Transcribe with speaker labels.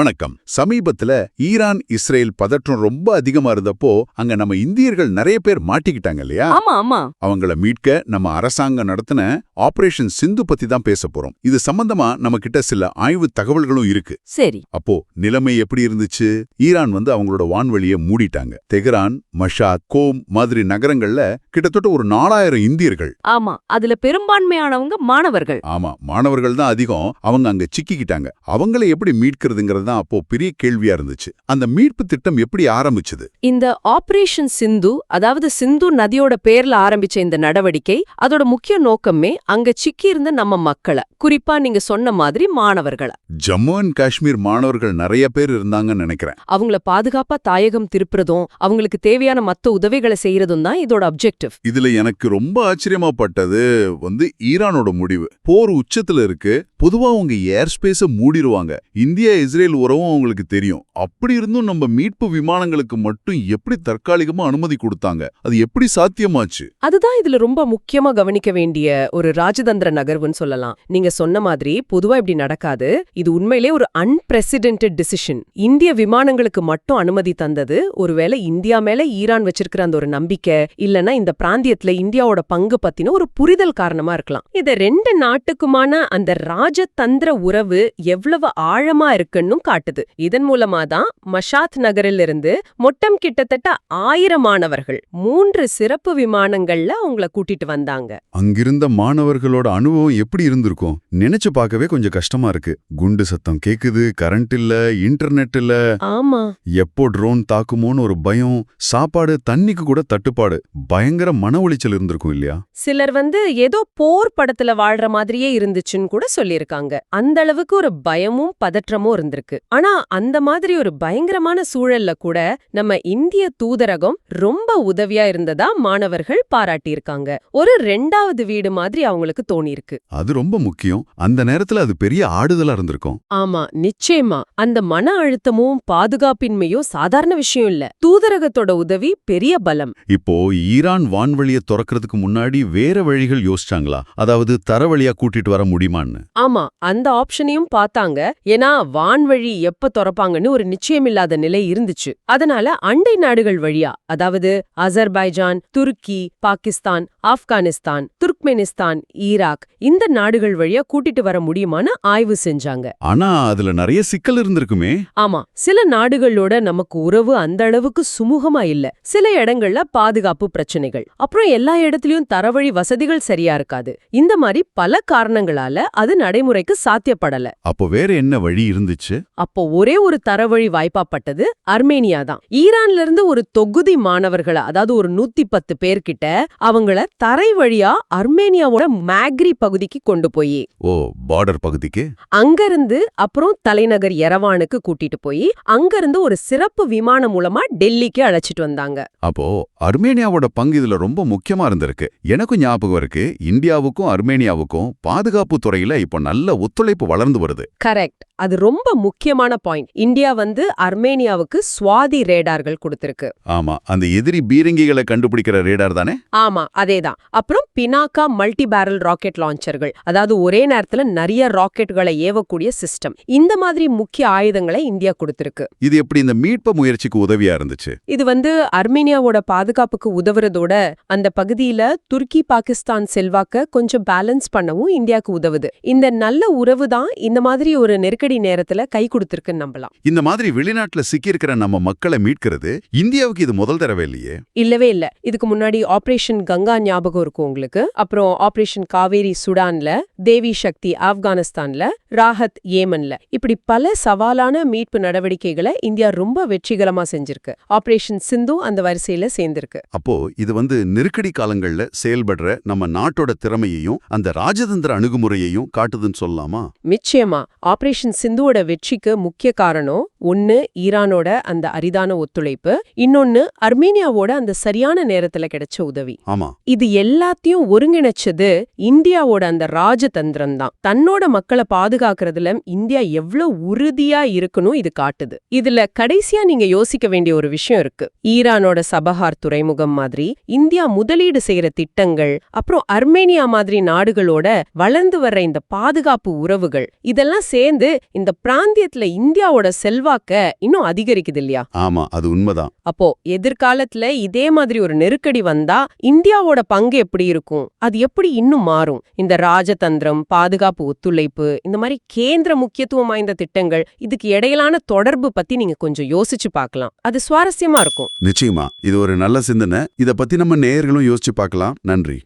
Speaker 1: வணக்கம். சமீபத்துல Iran Israel பதற்றம் ரொம்ப அதிகமா இருந்தப்போ அங்க நம்ம இந்தியர்கள் நிறைய பேர் மாட்டிக்கிட்டாங்க இல்லையா?
Speaker 2: ஆமா ஆமா.
Speaker 1: அவங்கள மீட்க நம்ம அரசாங்கம் நடத்தின ஆபரேஷன் சிந்து பத்தி தான் பேச போறோம். இது சம்பந்தமா நம்ம கிட்ட சில ஆய்வு தகவல்களும் இருக்கு.
Speaker 2: சரி.
Speaker 1: அப்போ நிலைமை எப்படி இருந்துச்சு? ஈரான் வந்து அவங்களோட வான்வெளியை மூடிட்டாங்க. தெஹ்ரான் மஷாத் கோம் மாதிரி நகரங்கள்ல கிட்டத்தட்ட ஒரு நாலாயிரம் இந்தியர்கள்.
Speaker 2: ஆமா அதுல பெரும்பான்மையானவங்க மாணவர்கள்.
Speaker 1: ஆமா மாணவர்கள் தான் அதிகம். அவங்க அங்க சிக்கிக்கிட்டாங்க. அவங்கள எப்படி மீட்கிறதுங்கிறது தான் அப்போ பெரிய கேள்வியா இருந்துச்சு. அந்த மீட்பு திட்டம் எப்படி ஆரம்பிச்சது?
Speaker 2: இந்த ஆபரேஷன் சிந்து அதாவது சிந்து நதியோட பேர்ல ஆரம்பிச்ச இந்த நடவடிக்கை அதோட முக்கிய நோக்கமே அங்க சிக்கி இருந்த நம்ம மக்களை குறிப்பா நீங்க சொன்ன மாதிரி மாணவர்களை.
Speaker 1: ஜம்மு அண்ட் காஷ்மீர் மாணவர்கள் நிறைய பேர் இருந்தாங்கன்னு நினைக்கிறேன்.
Speaker 2: அவங்கள பாதுகாப்பா தாயகம் திருப்புறதும் அவங்களுக்கு தேவையான மத்த உதவிகளை செய்யறதும் தான் இதோட அப்ஜெக்டிவ்
Speaker 1: இதுல எனக்கு ரொம்ப ஆச்சரியமாப்பட்டது வந்து ஈரானோட முடிவு. போர் உச்சத்துல இருக்கு பொதுவா அவங்க ஏர் ஸ்பேஸ மூடிடுவாங்க இந்தியா இஸ்ரேல் உறவும் அவங்களுக்கு தெரியும். அப்படி இருந்தும் நம்ம மீட்பு விமானங்களுக்கு மட்டும் எப்படி தற்காலிகமா அனுமதி கொடுத்தாங்க? அது எப்படி சாத்தியமாச்சு?
Speaker 2: அதுதான் இதுல ரொம்ப முக்கியமா கவனிக்க வேண்டிய ஒரு ராஜதந்திர நகர்வுன்னு சொல்லலாம். நீங்க சொன்ன மாதிரி பொதுவா இப்படி நடக்காது. இது உண்மையிலே ஒரு அன்பிரசிடென்டட் டிசிஷன் இந்திய விமானங்களுக்கு மட்டும் அனுமதி தந்தது. ஒருவேளை இந்தியா மேல ஈரான் வச்சிருக்கிற அந்த ஒரு நம்பிக்கை இல்லனா இந்த பிராந்தியத்துல இந்தியாவோட பங்கு பத்தின ஒரு புரிதல் காரணமா இருக்கலாம். இது ரெண்டு நாட்டுக்குமான அந்த ராஜதந்திர உறவு எவ்வளவு ஆழமா இருக்குன்னு காட்டுது. இதன் மூலமா தான் மஷாத் நகரில் இருந்து மொட்டம் கிட்டத்தட்ட ஆயிரம் மாணவர்கள் மூன்று சிறப்பு விமானங்கள்ல அவங்கள கூட்டிட்டு வந்தாங்க.
Speaker 1: அங்கிருந்த மாணவர்களோட அனுபவம் எப்படி இருந்திருக்கும்? நினைச்சு பார்க்கவே கொஞ்சம் கஷ்டமா இருக்கு. குண்டு சத்தம் கேக்குது கரண்ட் இல்ல இன்டர்நெட் இல்ல.
Speaker 2: ஆமா.
Speaker 1: எப்போ ட்ரோன் தாக்குமோன்னு ஒரு பயம் சாப்பாடு தண்ணிக்கு கூட தட்டுப்பாடு பயங்கர மன உளைச்சல் இருந்திருக்கும் இல்லையா?
Speaker 2: சிலர் வந்து ஏதோ போர் படத்துல வாழ்ற மாதிரியே இருந்துச்சுன்னு கூட சொல்லியிருக்காங்க. அந்த அளவுக்கு ஒரு பயமும் பதற்றமும் இருந்திருக்கு. ஆனா அந்த மாதிரி ஒரு பயங்கரமான சூழல்ல கூட நம்ம இந்திய தூதரகம் ரொம்ப உதவியா இருந்ததா மாணவர்கள் பாராட்டியிருக்காங்க. ஒரு ரெண்டாவது வீடு மாதிரி அவங்களுக்கு தோணியிருக்கு.
Speaker 1: அது ரொம்ப முக்கியம். அந்த நேரத்துல அது பெரிய ஆடுதலா இருந்திருக்கும்.
Speaker 2: ஆமா நிச்சயமா. அந்த மன அழுத்தமும் பாதுகாப்பின்மையும் சாதாரண விஷயம் இல்ல. தூதரகத்தோட உதவி பெரிய பலம்.
Speaker 1: இப்போ ஈரான் வான்வழியை திறக்கிறதுக்கு முன்னாடி வேற வழிகள் யோசிச்சாங்களா? அதாவது தரவழியா கூட்டிட்டு வர முடியுமான்னு?
Speaker 2: ஆமா அந்த ஆப்ஷனையும் பார்த்தாங்க. ஏன்னா வான்வழி வழி எப்ப திறப்பாங்கன்னு ஒரு நிச்சயமில்லாத நிலை இருந்துச்சு. அதனால அண்டை நாடுகள் வழியா அதாவது அசர்பைஜான் துருக்கி பாகிஸ்தான் ஆப்கானிஸ்தான் துர்க்மெனிஸ்தான் ஈராக் இந்த நாடுகள் வழியா கூட்டிட்டு வர முடியுமான்னு ஆய்வு செஞ்சாங்க.
Speaker 1: ஆனா அதுல நிறைய சிக்கல் இருந்திருக்குமே.
Speaker 2: ஆமா சில நாடுகளோட நமக்கு உறவு அந்த அளவுக்கு சுமூகமா இல்ல. சில இடங்கள்ல பாதுகாப்பு பிரச்சனைகள். அப்புறம் எல்லா இடத்துலயும் தரவழி வசதிகள் சரியா இருக்காது. இந்த மாதிரி பல காரணங்களால அது நடைமுறைக்கு சாத்தியப்படல.
Speaker 1: அப்போ வேற என்ன வழி இருந்துச்சு?
Speaker 2: அப்போ ஒரே ஒரு தரவழி வாய்ப்பாப்பட்டது அர்மேனியா தான். ஈரான்ல இருந்து ஒரு தொகுதி மாணவர்களை அதாவது ஒரு நூத்தி பத்து பேர்கிட்ட அவங்கள தரை வழியா அர்மேனியாவோட மேக்ரி பகுதிக்கு கொண்டு போய்.
Speaker 1: ஓ பார்டர் பகுதிக்கு?
Speaker 2: அங்கிருந்து அப்புறம் தலைநகர் எரவானுக்கு கூட்டிட்டு போய் அங்கிருந்து ஒரு சிறப்பு விமானம் மூலமா டெல்லிக்கு அழைச்சிட்டு வந்தாங்க.
Speaker 1: அப்போ அர்மேனியாவோட பங்கு இதுல ரொம்ப முக்கியமா இருந்திருக்கு. எனக்கும் ஞாபகம் இருக்கு இந்தியாவுக்கும் அர்மேனியாவுக்கும் பாதுகாப்பு துறையில இப்போ நல்ல ஒத்துழைப்பு வளர்ந்து வருது.
Speaker 2: கரெக்ட் அது ரொம்ப முக்கியமான பாயிண்ட் இந்தியா வந்து அர்மேனியாவுக்கு சுவாதி ரேடார்கள் கொடுத்திருக்கு.
Speaker 1: ஆமா அந்த எதிரி பீரங்கிகளை கண்டுபிடிக்கிற ரேடார் தானே?
Speaker 2: ஆமா அதேதான். அப்புறம் பினாக்கா மல்டி பேரல் ராக்கெட் லான்ச்சர்கள் அதாவது ஒரே நேரத்துல நிறைய ராக்கெட்டுகளை ஏவக்கூடிய சிஸ்டம் இந்த மாதிரி முக்கிய ஆயுதங்களை இந்தியா கொடுத்திருக்கு.
Speaker 1: இது எப்படி இந்த மீட்பு முயற்சிக்கு உதவியா இருந்துச்சு?
Speaker 2: இது வந்து அர்மேனியாவோட பாதுகாப்புக்கு உதவுறதோட அந்த பகுதியில துருக்கி பாகிஸ்தான் செல்வாக்க கொஞ்சம் பேலன்ஸ் பண்ணவும் இந்தியாவுக்கு உதவுது. இந்த நல்ல உறவு தான் இந்த மாதிரி ஒரு நெருக்கடி நேரத்துல கை கொடுத்திருக்குன்னு நம்பலாம்.
Speaker 1: இந்த மாதிரி வெளிநாட்டுல சிக்கியிருக்கிற நம்ம மக்களை மீட்கிறது இந்தியாவுக்கு இது முதல் தடவை இல்லையே?
Speaker 2: இல்லவே இல்ல. இதுக்கு முன்னாடி ஆபரேஷன் கங்கா ஞாபகம் இருக்கும் உங்களுக்கு. அப்புறம் ஆபரேஷன் காவேரி சுடான்ல தேவி சக்தி ஆப்கானிஸ்தான்ல ராஹத் ஏமன்ல. இப்படி பல சவாலான மீட்பு நடவடிக்கைகளை இந்தியா ரொம்ப வெற்றிகரமா செஞ்சிருக்கு. ஆபரேஷன் சிந்து அந்த வரிசையில சேர்ந்திருக்கு.
Speaker 1: அப்போ இது வந்து நெருக்கடி காலங்கள்ல செயல்படுற நம்ம நாட்டோட திறமையையும் அந்த ராஜதந்திர அணுகுமுறையையும் காட்டுதுன்னு சொல்லலாமா?
Speaker 2: நிச்சயமா. ஆபரேஷன் சிந்துவோட வெற்றிக்கு முக்கிய காரணம் ஒன்னு ஈரானோட அந்த அரிதான ஒத்துழைப்பு இன்னொன்னு அர்மேனியாவோட அந்த சரியான நேரத்துல கிடைச்ச உதவி.
Speaker 1: ஆமா.
Speaker 2: இது எல்லாத்தையும் ஒருங்கிணைச்சது இந்தியாவோட அந்த ராஜதந்திரம் தான். தன்னோட மக்களை பாதுகாக்கிறதுல இந்தியா எவ்வளவு உறுதியா இருக்கணும் இது காட்டுது. இதுல கடைசியா நீங்க யோசிக்க வேண்டிய ஒரு விஷயம் இருக்கு. ஈரானோட சபஹார் துறைமுகம் மாதிரி இந்தியா முதலீடு செய்யற திட்டங்கள் அப்புறம் அர்மேனியா மாதிரி நாடுகளோட வளர்ந்து வர்ற இந்த பாதுகாப்பு உறவுகள் இதெல்லாம் சேர்ந்து இந்த பிராந்தியத்துல இந்தியாவோட செல்வாக்க இன்னும் அதிகரிக்குது இல்லையா?
Speaker 1: ஆமா அது உண்மைதான்.
Speaker 2: அப்போ எதிர்காலத்துல இதே மாதிரி ஒரு நெருக்கடி வந்தா இந்தியாவோட பங்கு எப்படி இருக்கும்? அது எப்படி இன்னும் மாறும்? இந்த ராஜதந்திரம் பாதுகாப்பு ஒத்துழைப்பு இந்த மாதிரி கேந்திர முக்கியத்துவம் வாய்ந்த திட்டங்கள் இதுக்கு இடையிலான தொடர்பு பத்தி நீங்க கொஞ்சம் யோசிச்சு பார்க்கலாம். அது சுவாரஸ்யமா இருக்கும்.
Speaker 1: நிச்சயமா. இது ஒரு நல்ல சிந்தனை. இத பத்தி நம்ம நேயர்களும் யோசிச்சு பார்க்கலாம். நன்றி.